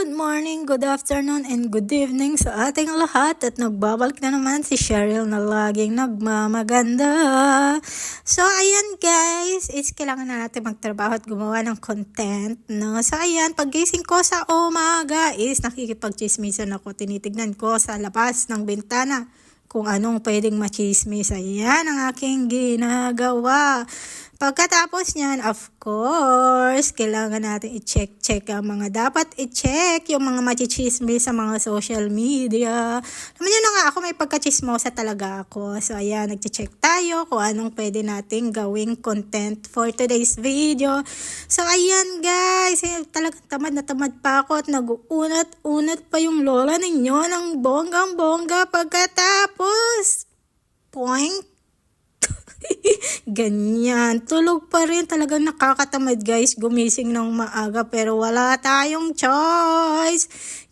Good morning, good afternoon, and good evening sa ating lahat at nagbabalik na naman si Cheryl na laging nagmamaganda. So, ayan guys, is kailangan na natin magtrabaho at gumawa ng content, no? So, ayan, paggising ko sa umaga is nakikipagchismisan ako, tinitignan ko sa labas ng bintana kung anong pwedeng machismis. Ayan ang aking ginagawa. Pagkatapos niyan, of course, kailangan natin i-check-check ang mga dapat i-check, yung mga machichismis sa mga social media. Naman yun na nga, ako may pagkachismosa talaga ako. So, ayan, nag-check tayo kung anong pwede nating gawing content for today's video. So, ayan guys, eh, talagang tamad na tamad pa ako at nag-uunat-unat pa yung lola ninyo ng bonggang-bongga pagkatapos. Point Ganyan. Tulog pa rin. Talagang nakakatamad guys gumising ng maaga pero wala tayong choice.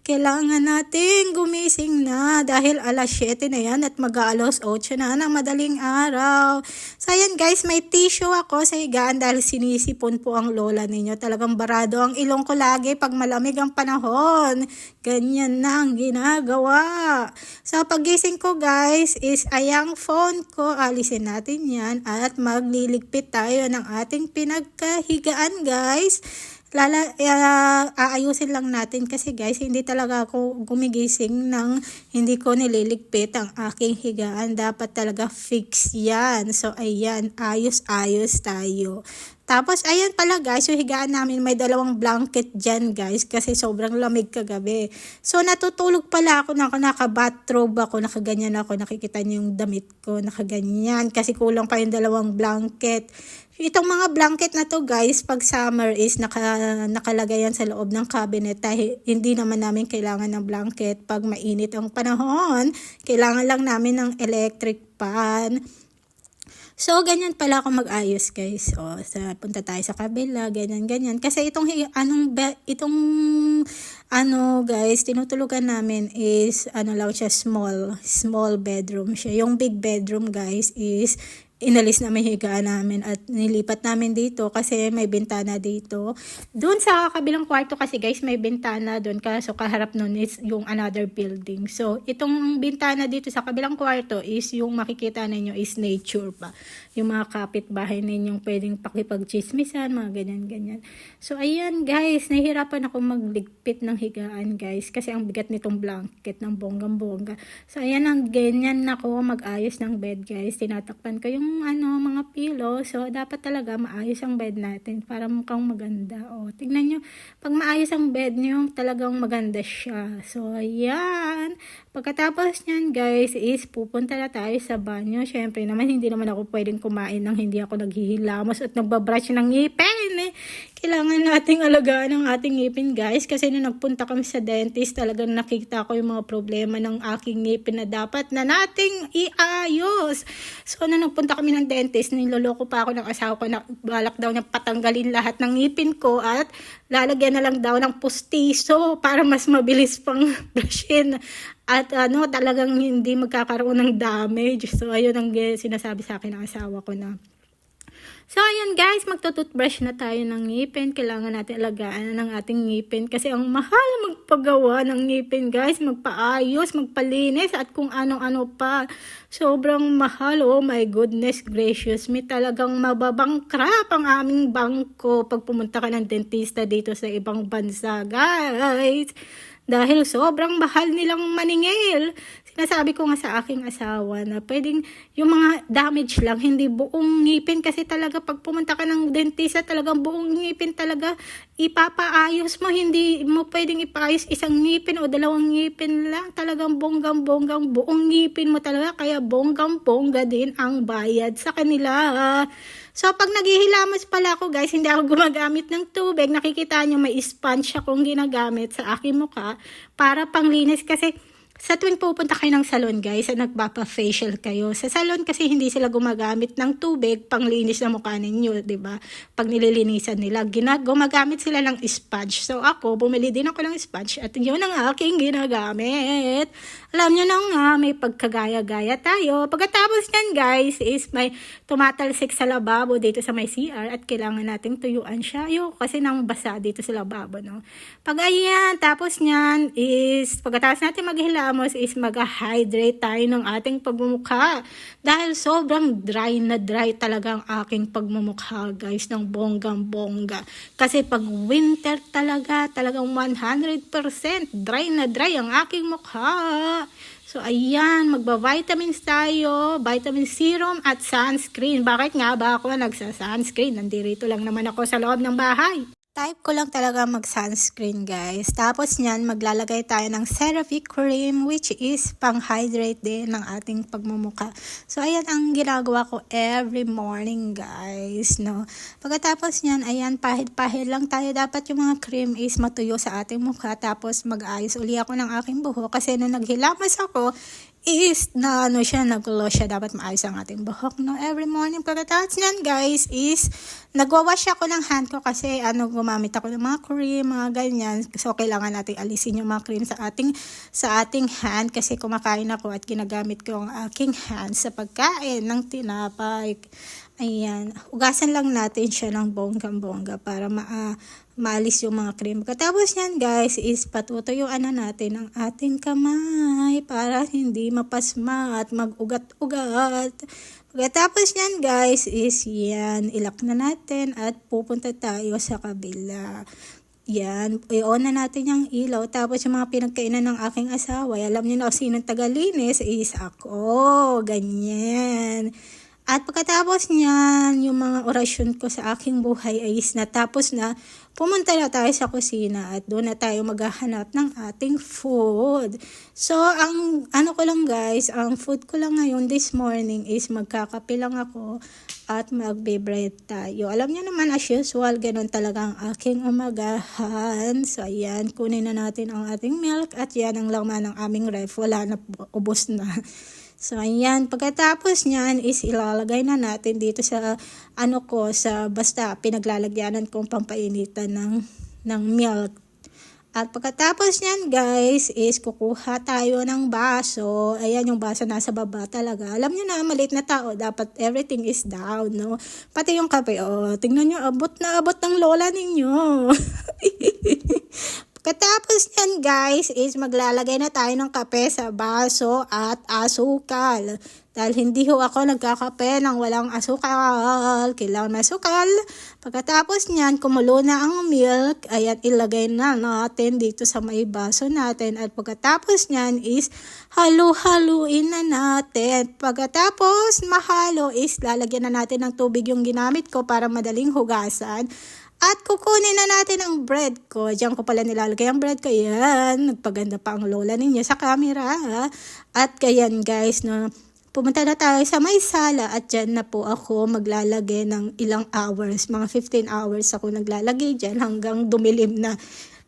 Kailangan natin gumising na dahil alas 7 na yan at mag-aalas 8 na ng madaling araw. So ayan guys, may tissue ako sa higaan dahil sinisipon po ang lola ninyo. Talagang barado ang ilong ko lagi pag malamig ang panahon. Ganyan na ang ginagawa. So pagising ko guys is ayang phone ko. Alisin natin yan at magliligpit tayo ng ating pinagkahigaan guys lala uh, aayusin lang natin kasi guys hindi talaga ako gumigising ng hindi ko nililigpit ang aking higaan. Dapat talaga fix yan. So ayan ayos ayos tayo tapos, ayan pala guys, yung higaan namin may dalawang blanket dyan guys kasi sobrang lamig kagabi. So, natutulog pala ako, naka, naka-bathrobe ako, nakaganyan ako, nakikita niyo yung damit ko, nakaganyan kasi kulang pa yung dalawang blanket. Itong mga blanket na to guys, pag summer is naka, nakalagay yan sa loob ng cabinet dahil hindi naman namin kailangan ng blanket pag mainit ang panahon. Kailangan lang namin ng electric fan So, ganyan pala ako mag-ayos, guys. O, sa, punta tayo sa kabila, ganyan, ganyan. Kasi itong, anong, itong, ano, guys, tinutulugan namin is, ano lang siya, small, small bedroom siya. Yung big bedroom, guys, is inalis namin higaan namin at nilipat namin dito kasi may bintana dito. Doon sa kabilang kwarto kasi guys may bintana doon kaso kaharap nun is yung another building. So itong bintana dito sa kabilang kwarto is yung makikita ninyo is nature pa. Yung mga kapitbahay ninyong pwedeng pakipagchismisan, mga ganyan-ganyan. So ayan guys, nahihirapan ako magligpit ng higaan guys kasi ang bigat nitong blanket ng bonggang-bongga. So ayan ang ganyan ako mag-ayos ng bed guys. Tinatakpan ko yung ano, mga pillow. So, dapat talaga maayos ang bed natin para mukhang maganda. O, tignan nyo, pag maayos ang bed nyo, talagang maganda siya. So, ayan. Pagkatapos nyan, guys, is pupunta na tayo sa banyo. Siyempre naman, hindi naman ako pwedeng kumain nang hindi ako naghihilamos at nagbabrush ng ngipin. Eh. Kailangan nating alagaan ang ating ngipin, guys. Kasi nung nagpunta kami sa dentist, talagang nakita ko yung mga problema ng aking ngipin na dapat na nating iayos. So, nung nagpunta kami ng dentist, niloloko pa ako ng asawa ko na balak daw niya patanggalin lahat ng ngipin ko at lalagyan na lang daw ng pustiso para mas mabilis pang brushin. At ano, talagang hindi magkakaroon ng damage. So, ayun ang sinasabi sa akin ng asawa ko na So, ayan guys, magtututbrush na tayo ng ngipin. Kailangan natin alagaan ng ating ngipin kasi ang mahal magpagawa ng ngipin guys. Magpaayos, magpalinis at kung ano-ano pa. Sobrang mahal. Oh my goodness gracious. May talagang mababangkrap ang aming bangko pag pumunta ka ng dentista dito sa ibang bansa guys. Dahil sobrang mahal nilang maningil. Nasabi ko nga sa aking asawa na pwedeng yung mga damage lang, hindi buong ngipin. Kasi talaga pag pumunta ka ng dentista talagang buong ngipin talaga. Ipapaayos mo, hindi mo pwedeng ipaayos isang ngipin o dalawang ngipin lang, talagang bonggang-bonggang buong ngipin mo talaga, kaya bonggang-bongga din ang bayad sa kanila. So, pag naghihilamos pala ako, guys, hindi ako gumagamit ng tubig. Nakikita nyo, may sponge akong ginagamit sa aking mukha para panglinis kasi sa tuwing pupunta kayo ng salon guys, at nagpapa-facial kayo, sa salon kasi hindi sila gumagamit ng tubig panglinis ng mukha ninyo, ba? Pag nililinisan nila, gumagamit sila ng sponge. So ako, bumili din ako ng sponge at yun ang aking ginagamit. Alam nyo na nga, may pagkagaya-gaya tayo. Pagkatapos yan guys, is may tumatalsik sa lababo dito sa may CR at kailangan nating tuyuan siya. Ayoko kasi nang basa dito sa lababo, no? Pag ayan, tapos niyan is, pagkatapos natin maghilamos is mag-hydrate tayo ng ating pagmumukha. Dahil sobrang dry na dry talaga ang aking pagmumukha, guys, ng bonggang-bongga. Kasi pag winter talaga, talagang 100% dry na dry ang aking mukha. So, ayan, magba-vitamins tayo, vitamin serum at sunscreen. Bakit nga ba ako nagsa-sunscreen? Nandito lang naman ako sa loob ng bahay. Type ko lang talaga mag-sunscreen guys. Tapos niyan, maglalagay tayo ng CeraVe cream which is pang-hydrate din ng ating pagmumuka. So, ayan ang ginagawa ko every morning guys. No? Pagkatapos niyan, ayan, pahid-pahid lang tayo. Dapat yung mga cream is matuyo sa ating mukha. Tapos mag-ayos uli ako ng aking buhok. Kasi nung naghilamas ako, is na ano siya, nag-gloss siya, dapat maayos ang ating buhok, no? Every morning, pagkatapos niyan, guys, is nagwawash ako ng hand ko kasi ano, gumamit ako ng mga cream, mga ganyan. So, kailangan natin alisin yung mga cream sa ating, sa ating hand kasi kumakain ako at ginagamit ko ang aking hand sa pagkain ng tinapay. Ayan, ugasan lang natin siya ng bonggang-bongga para ma maalis yung mga cream. Katapos yan guys is patutuyuan na natin ang ating kamay para hindi mapasma at mag-ugat-ugat. Pagkatapos yan guys is yan, ilak na natin at pupunta tayo sa kabila. Yan, i-on na natin yung ilaw. Tapos yung mga pinagkainan ng aking asawa, alam niyo na kung sinong tagalinis is ako. Ganyan. At pagkatapos niyan, yung mga orasyon ko sa aking buhay ay is natapos na, pumunta na tayo sa kusina at doon na tayo maghahanap ng ating food. So, ang ano ko lang guys, ang food ko lang ngayon this morning is magkakape lang ako at magbe-bread tayo. Alam niyo naman as usual, ganun talaga ang aking umagahan. So, ayan, kunin na natin ang ating milk at yan ang laman ng aming ref. Wala na, ubos na. So, ayan. Pagkatapos niyan is ilalagay na natin dito sa, ano ko, sa basta pinaglalagyanan kong pampainitan ng, ng milk. At pagkatapos niyan guys is kukuha tayo ng baso. Ayan yung baso nasa baba talaga. Alam niyo na maliit na tao dapat everything is down, no? Pati yung kape, oh, tingnan niyo abot na abot ng lola ninyo. Katapos niyan guys is maglalagay na tayo ng kape sa baso at asukal. Dahil hindi ho ako nagkakape ng walang asukal. Kailangan may asukal. Pagkatapos niyan, kumulo na ang milk. Ayan, ilagay na natin dito sa may baso natin. At pagkatapos niyan is halu-haluin na natin. Pagkatapos mahalo is lalagyan na natin ng tubig yung ginamit ko para madaling hugasan. At kukunin na natin ang bread ko. Diyan ko pala nilalagay ang bread ko. Yan. Nagpaganda pa ang lola ninyo sa camera. ha? At kayan guys, no, pumunta na tayo sa may sala at dyan na po ako maglalagay ng ilang hours. Mga 15 hours ako naglalagay dyan hanggang dumilim na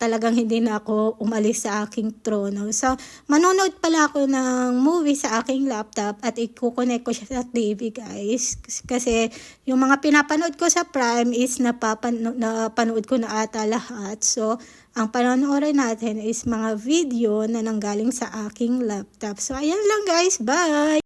talagang hindi na ako umalis sa aking trono. So, manonood pala ako ng movie sa aking laptop at ikukonek ko siya sa TV, guys. Kasi yung mga pinapanood ko sa Prime is napapan napanood ko na ata lahat. So, ang panonoorin natin is mga video na nanggaling sa aking laptop. So, ayan lang guys. Bye!